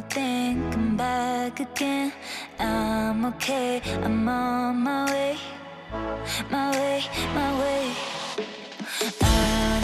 think I'm back again. I'm okay, I'm on my way, my way, my way. I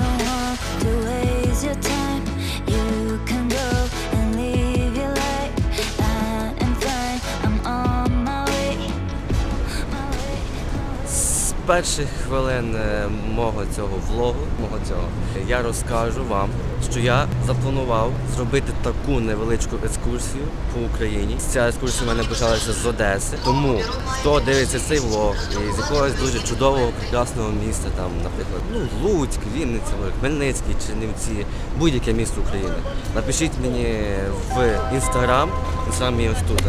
перших хвилин е, мого цього влогу, мого цього, я розкажу вам, що я запланував зробити таку невеличку екскурсію по Україні. Ця екскурсія в мене почалася з Одеси. Тому хто дивиться цей влог із якогось дуже чудового, прекрасного міста, там, наприклад, ну Луцьк, Вінниця, Хмельницький, Чернівці, будь-яке місто України. Напишіть мені в інстаграм, інстаграм є ось тут.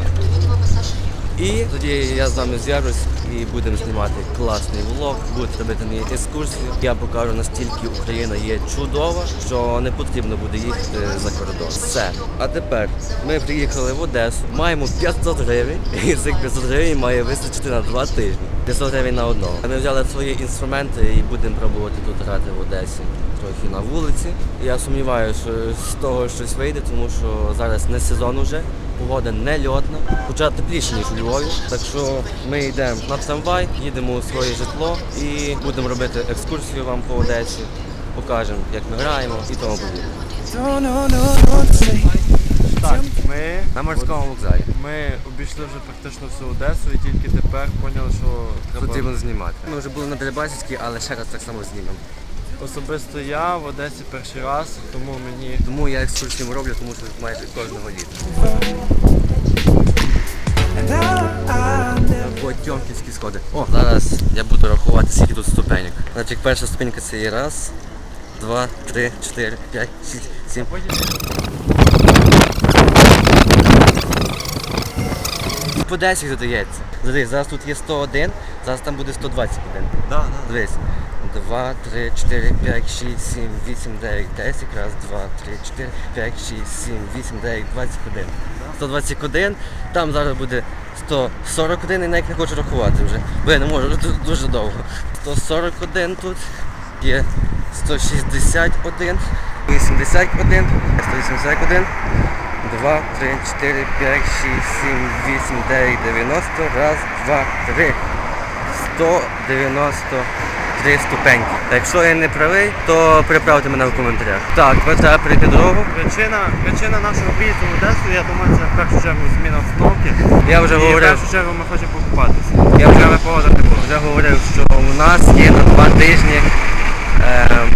І тоді я з вами зв'яжусь і будемо знімати класний влог, будете робити мені екскурсію. Я покажу настільки Україна є чудова, що не потрібно буде їхати за кордон. Все. А тепер ми приїхали в Одесу, маємо 500 гривень, і цих 500 гривень має вистачити на два тижні. 500 гривень на одного. Ми взяли свої інструменти і будемо пробувати тут грати в Одесі. Трохи на вулиці. Я сумніваюся, що з того щось вийде, тому що зараз не сезон уже погода не льотна, хоча тепліше, ніж у Львові. Так що ми йдемо на трамвай, їдемо у своє житло і будемо робити екскурсію вам по Одесі, покажемо, як ми граємо і тому подібне. Так, ми, На морському вокзалі. ми обійшли вже практично всю Одесу і тільки тепер поняли, що треба Потрібно знімати. Ми вже були на Дерибасівській, але ще раз так само знімемо. Особисто я в Одесі перший раз, тому мені Тому я екскурсію роблю, тому що майже кожного літа. Потьомківські сходи. О, зараз я буду рахувати, скільки тут ступенек. Значить, перша ступенька це є раз, два, три, чотири, п'ять, шість, сім. По 10 додається. Дивись, зараз тут є 101, зараз там буде 121. да, да. Дивись. 2, 3, 4, 5, 6, 7, 8, 9, 10. Раз, 2, 3, 4, 5, 6, 7, 8, 9, 21. 121. Там зараз буде 141 і навіть не хочу рахувати вже. Бо я не можу, дуже довго. 141 тут. Є 161, 81, 181. 2, 3, 4, 5, 6, 7, 8, 9, 90. Раз, два, три. ступеньки. Якщо я не правий, то приправте мене в коментарях. Так, ми треба прийти дорогу. Причина, причина нашого приїзду в Одесу, я думаю, це в першу чергу зміна обстановки. Я вже і в говорив, першу чергу ми хочемо покупатися. Я вже- вже говорив, що у нас є на два тижні ем,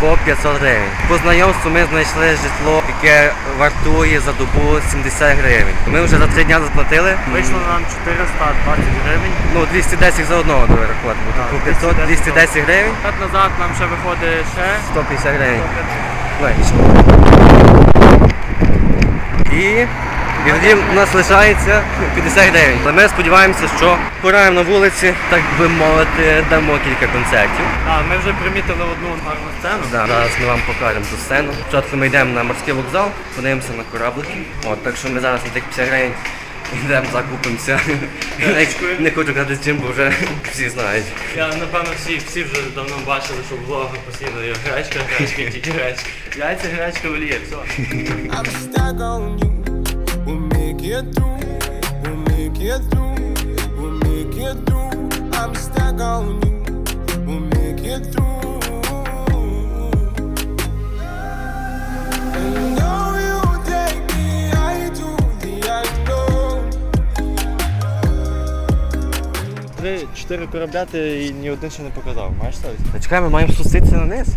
по 500 гривень. По знайомству ми знайшли житло, яке вартує за добу 70 гривень. Ми вже за три дні заплатили. Вийшло нам 420 гривень. Ну, 210 за одного рахувати. По 500, 210 гривень, Так назад нам ще виходить ще 150 гривень. 150. Менше. І і тоді в нас лишається 50 гривень. Але ми сподіваємося, що пораємо на вулиці, так би мовити, дамо кілька концертів. А, ми вже примітили одну гарну сцену. Да, зараз ми вам покажемо ту сцену. Спочатку ми йдемо на морський вокзал, подивимося на кораблики. От, так що ми зараз на тих 50 гривень йдемо, закупимося. Не хочу казати з чим, бо вже всі знають. Я напевно всі, всі вже давно бачили, що в блогах постійно є гречка, гречка, тільки гречка. Яйця, гречка, олія, все. It through. We'll make it through. We'll make it through. I'm stuck on you. We'll make it through. And though you take me high to the unknown. Три-чотири корабля ти і ні один ще не показав. Маєш совість? Чекай, ми маємо спуститися на низ.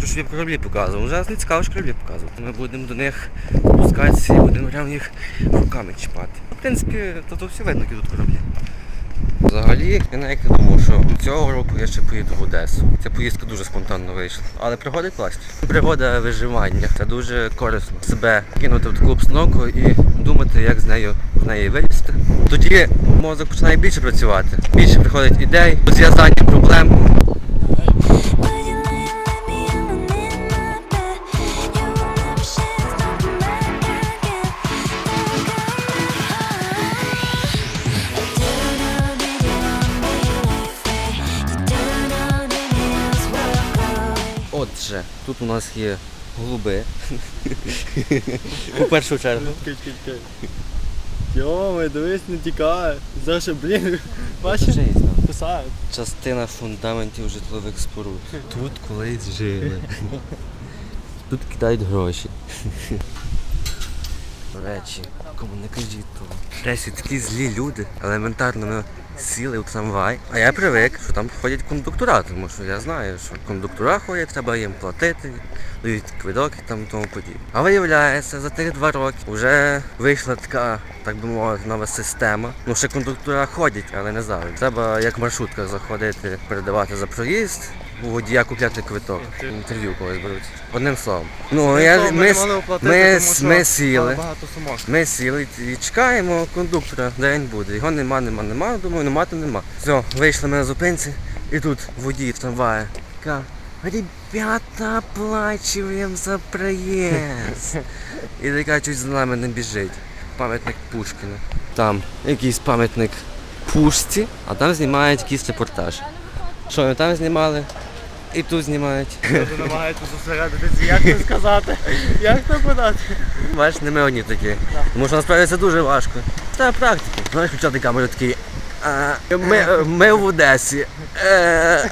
Хочу, щоб я кораблі показував. Вже не цікаво, що кораблі показувати. Ми будемо до них спускатися і будемо прямо їх руками чіпати. В принципі, то, то всі видно, які тут кораблі. Взагалі, я навіть не думав, що цього року я ще поїду в Одесу. Ця поїздка дуже спонтанно вийшла. Але пригоди класні. Пригода виживання. Це дуже корисно. Себе кинути в таку обстановку і думати, як з нею з неї вилізти. Тоді мозок починає більше працювати. Більше приходить ідей, розв'язання проблем. Отже, тут у нас є голуби. У першу чергу. Йоми, дивись, не тікає. Заша, блін, бачиш, писають. Частина фундаментів житлових споруд. Тут колись жили. Тут кидають гроші. До речі, кому не кажіть того. Десь такі злі люди. Елементарно ми сіли в трамвай. А я привик, що там ходять кондуктора, тому що я знаю, що кондуктора ходять, треба їм платити, дають квиток і там тому подібне. А виявляється, за тих два роки вже вийшла така, так би мовити, нова система. Ну ще кондуктора ходять, але не завжди. Треба як маршрутка заходити, передавати за проїзд. У водія купляти квиток. Інтерв'ю колись беруть. Одним словом. Ну, я, ми, ми, ми сіли. Ми сіли і чекаємо кондуктора, де він буде. Його нема, нема, нема. Думаю, нема, то нема. Все, вийшли ми на зупинці, і тут водій трамвая. Каже, ребята, оплачуємо за проїзд. І така чуть за нами не біжить. Пам'ятник Пушкіна. Там якийсь пам'ятник Пушці, а там знімають якийсь репортаж. Що вони там знімали? І тут знімають. Люди намагаються зосередитися, як це сказати, як це подати. Бачиш, не ми одні такі. Тому що насправді це дуже важко. Та практики. Знаєш, включати камеру такий. «А, Ми, ми в Одесі. Е,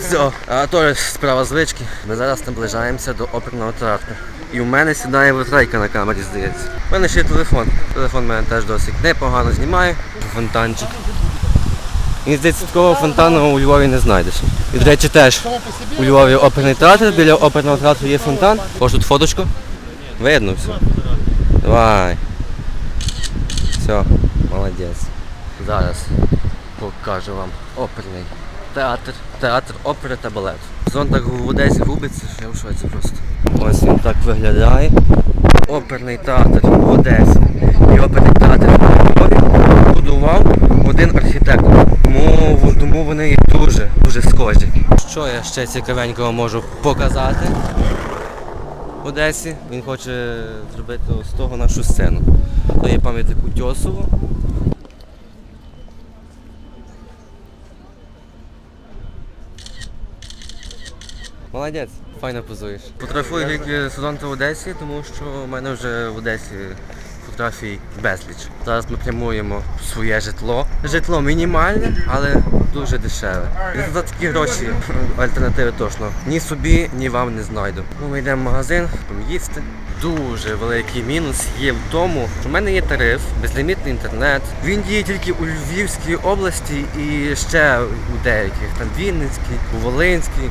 Все. А то справа звички. Ми зараз наближаємося до оперного театру. І у мене сідає витрайка на камері, здається. У мене ще є телефон. Телефон в мене теж досить непогано знімає. Фонтанчик. І здається, такого фонтану у Львові не знайдеш. І, до речі, теж у Львові оперний театр, біля оперного театру є фонтан. Ось тут фоточку. Видно все. Давай. Все, молодець. Зараз покажу вам оперний театр, театр опери та балету. Зон так в Одесі губиться, що я в шоці просто. Ось він так виглядає. Оперний театр в Одесі і оперний театр в Львові будував один архітектор. Тому, вони і дуже, дуже схожі. Що я ще цікавенького можу показати? в Одесі. Він хоче зробити з того нашу сцену. То є пам'ятник Утьосову. Молодець, файно позуєш. Фотографую тільки студенти в Одесі, тому що в мене вже в Одесі фотографій безліч. Зараз ми прямуємо своє житло. Житло мінімальне, але дуже дешеве. І за такі гроші альтернативи точно ні собі, ні вам не знайду. Ну, ми йдемо в магазин, будемо їсти. Дуже великий мінус є в тому, що в мене є тариф, безлімітний інтернет. Він діє тільки у Львівській області і ще у деяких, там Вінницькій, у Волинській.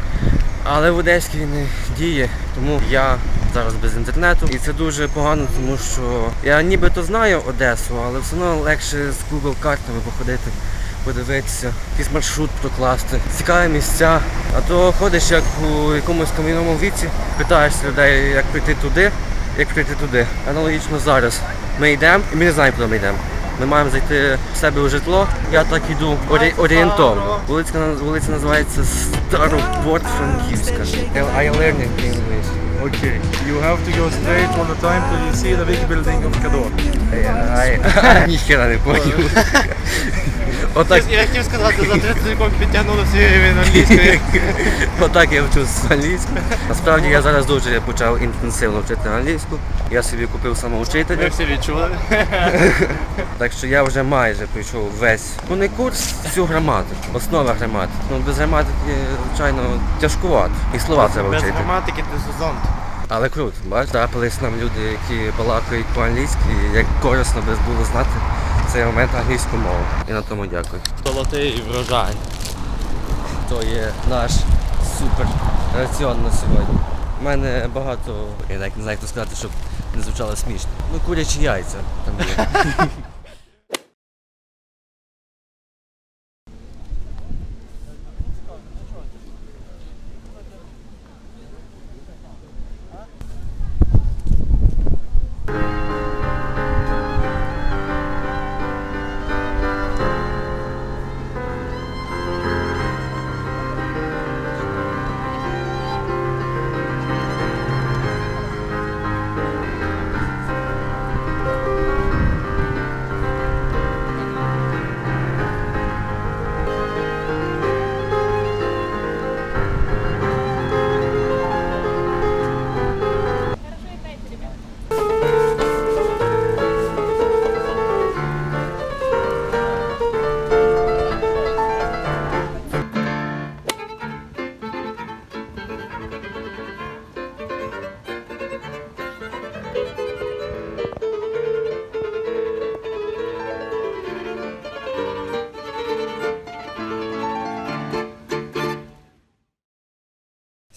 Але в Одеській не діє, тому я зараз без інтернету. І це дуже погано, тому що я нібито знаю Одесу, але все одно легше з Google картами походити, подивитися, якийсь маршрут прокласти, цікаві місця. А то ходиш як у якомусь кам'яному віці, питаєшся людей, як прийти туди, як прийти туди. Аналогічно зараз. Ми йдемо і ми не знаємо, куди ми йдемо. Ми маємо зайти в себе у житло. Я так іду орі... орієнтовно. Вулиця, вулиця називається Старопорт-Франківська. I learning English. Okay, you have to go straight all the time till you see the big building of Cador. I... Ніхера не поняв. Отак, Я хотів сказати, за 30 секунд підтягнули свій рівень англійської. отак я вчусь англійську. Насправді я зараз дуже почав інтенсивно вчити англійську. Я собі купив Ми самоучителя. всі відчули. Так що я вже майже пройшов весь. Ну не курс, всю граматику, основа граматики. Ну без граматики, звичайно, тяжкувато. І слова треба Без вчити. граматики ти сезон. Але круто, бачиш, трапились нам люди, які балакають по-англійськи, і як корисно би було знати цей момент англійську мову. І на тому дякую. Золотий врожай. То є наш супер раціон на сьогодні. У мене багато, я навіть не знаю, як то сказати, щоб не звучало смішно. Ну, курячі яйця там є.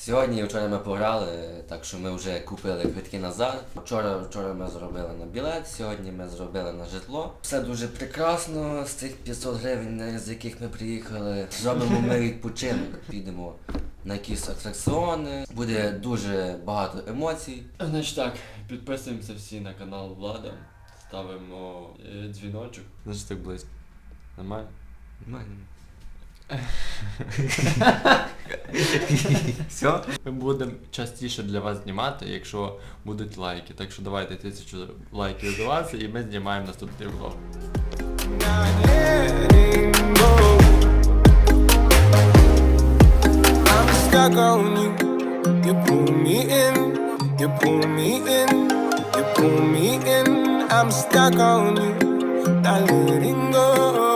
Сьогодні і вчора ми пограли, так що ми вже купили квитки назад. Вчора, вчора ми зробили на білет, сьогодні ми зробили на житло. Все дуже прекрасно з цих 500 гривень, з яких ми приїхали. Зробимо ми відпочинок, підемо на якісь атракціони. Буде дуже багато емоцій. Значить так, підписуємося всі на канал Влада, ставимо е, дзвіночок. Значить так близько. Нормально? Все? Ми будемо частіше для вас знімати, якщо будуть лайки. Так що давайте тисячу лайків до вас і ми знімаємо наступний влог. not letting go. I'm stuck on you. You pull me in, you pull me in, you pull me in. I'm stuck on you, not letting go.